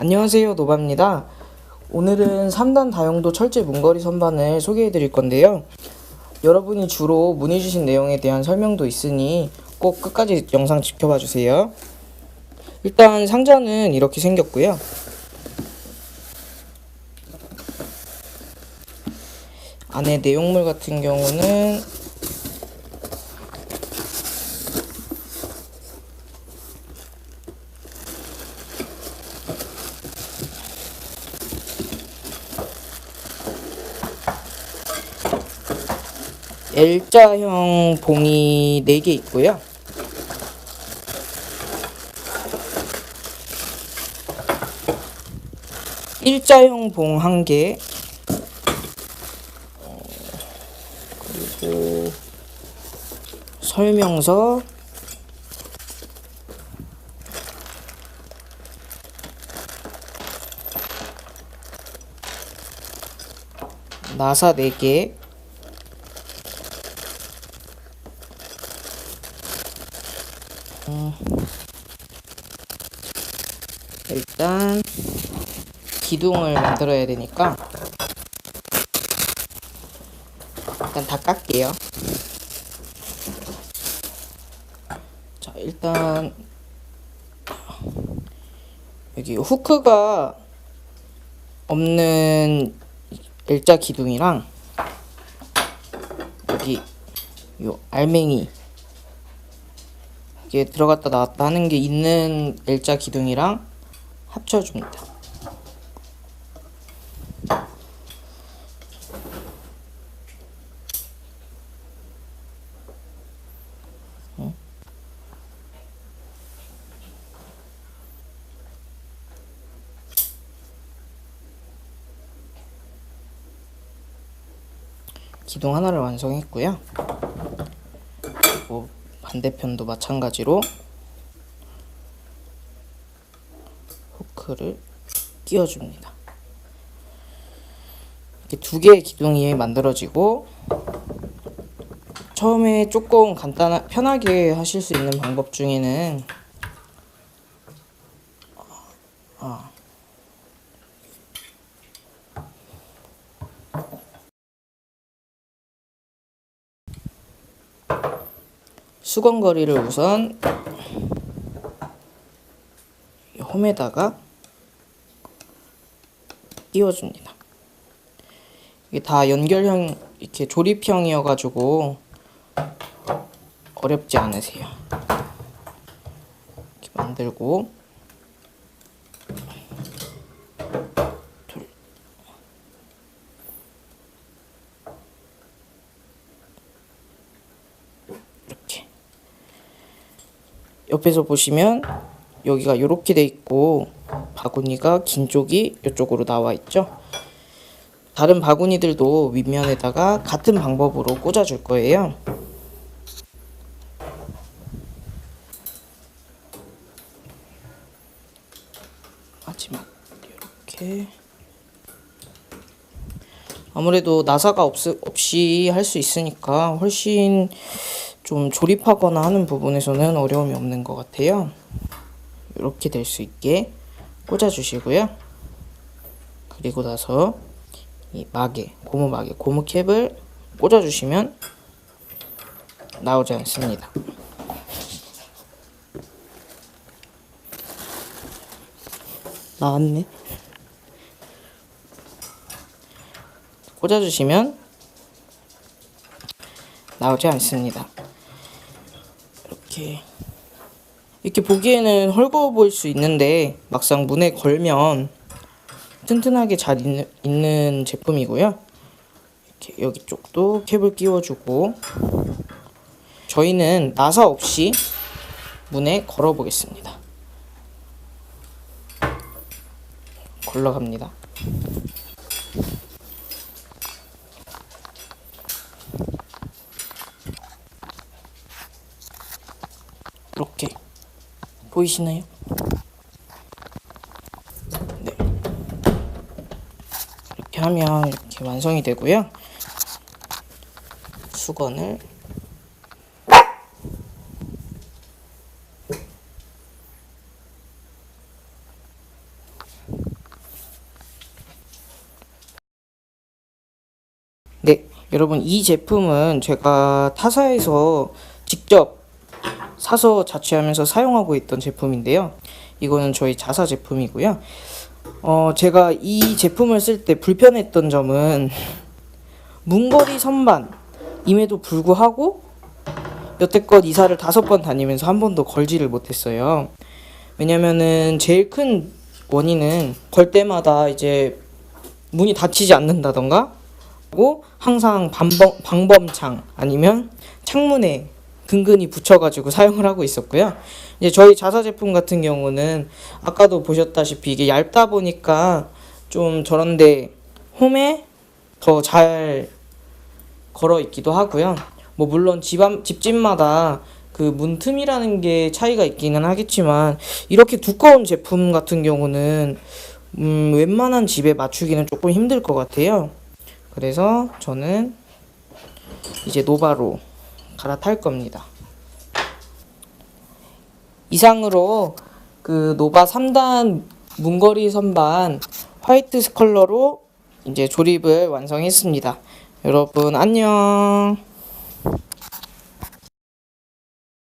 안녕하세요 노바입니다. 오늘은 3단 다용도 철제 문거리 선반을 소개해 드릴 건데요. 여러분이 주로 문의 주신 내용에 대한 설명도 있으니 꼭 끝까지 영상 지켜봐 주세요. 일단 상자는 이렇게 생겼고요. 안에 내용물 같은 경우는 L자형 봉이 4개 있고요. 일자형 봉 1개. 어, 그리고 설명서 나사 4개 일단 기둥을 만들어야 되니까 일단 다 깎게요. 자, 일단 여기 후크가 없는 일자 기둥이랑 여기 요 알맹이 이게 들어갔다 나왔다 하는 게 있는 L자 기둥이랑 합쳐줍니다. 어? 기둥 하나를 완성했고요. 반대편도 마찬가지로 후크를 끼워줍니다. 이렇게 두 개의 기둥이 만들어지고 처음에 조금 간단하 편하게 하실 수 있는 방법 중에는 아, 수건거리를 우선 이 홈에다가 끼워줍니다. 이게 다 연결형 이렇게 조립형이어가지고 어렵지 않으세요. 이렇게 만들고 둘 이렇게 옆에서 보시면 여기가 이렇게 돼 있고 바구니가 긴 쪽이 이쪽으로 나와 있죠. 다른 바구니들도 윗면에다가 같은 방법으로 꽂아 줄 거예요. 마지막 이렇게 아무래도 나사가 없, 없이 할 수 있으니까 훨씬 좀 조립하거나 하는 부분에서는 어려움이 없는 것 같아요. 이렇게 될 수 있게 꽂아 주시고요. 그리고 나서 이 마개, 고무 마개, 고무 캡을 꽂아 주시면 나오지 않습니다. 나왔네. 꽂아 주시면 나오지 않습니다. 이렇게 이렇게 보기에는 헐거워 보일 수 있는데 막상 문에 걸면 튼튼하게 잘 있는, 있는 제품이고요. 이렇게 여기 쪽도 캡을 끼워주고 저희는 나사 없이 문에 걸어 보겠습니다. 걸러갑니다. 이렇게 보이시나요? 네. 이렇게 하면 이렇게 완성이 되고요. 수건을 네, 여러분 이 제품은 제가 타사에서 직접 사서 자취하면서 사용하고 있던 제품인데요. 이거는 저희 자사 제품이고요. 어, 제가 이 제품을 쓸 때 불편했던 점은 문거리 선반임에도 불구하고 여태껏 이사를 다섯 번 다니면서 한 번도 걸지를 못했어요. 왜냐면은 제일 큰 원인은 걸 때마다 이제 문이 닫히지 않는다던가 그리고 항상 반범, 방범창 아니면 창문에 근근히 붙여가지고 사용을 하고 있었고요. 이제 저희 자사 제품 같은 경우는 아까도 보셨다시피 이게 얇다 보니까 좀 저런데 홈에 더 잘 걸어 있기도 하고요. 뭐 물론 집 안- 집집마다 그 문틈이라는 게 차이가 있기는 하겠지만 이렇게 두꺼운 제품 같은 경우는 음, 웬만한 집에 맞추기는 조금 힘들 것 같아요. 그래서 저는 이제 노바로 갈아탈 겁니다. 이상으로 그 노바 3단 문거리 선반 화이트 컬러로 이제 조립을 완성했습니다. 여러분 안녕.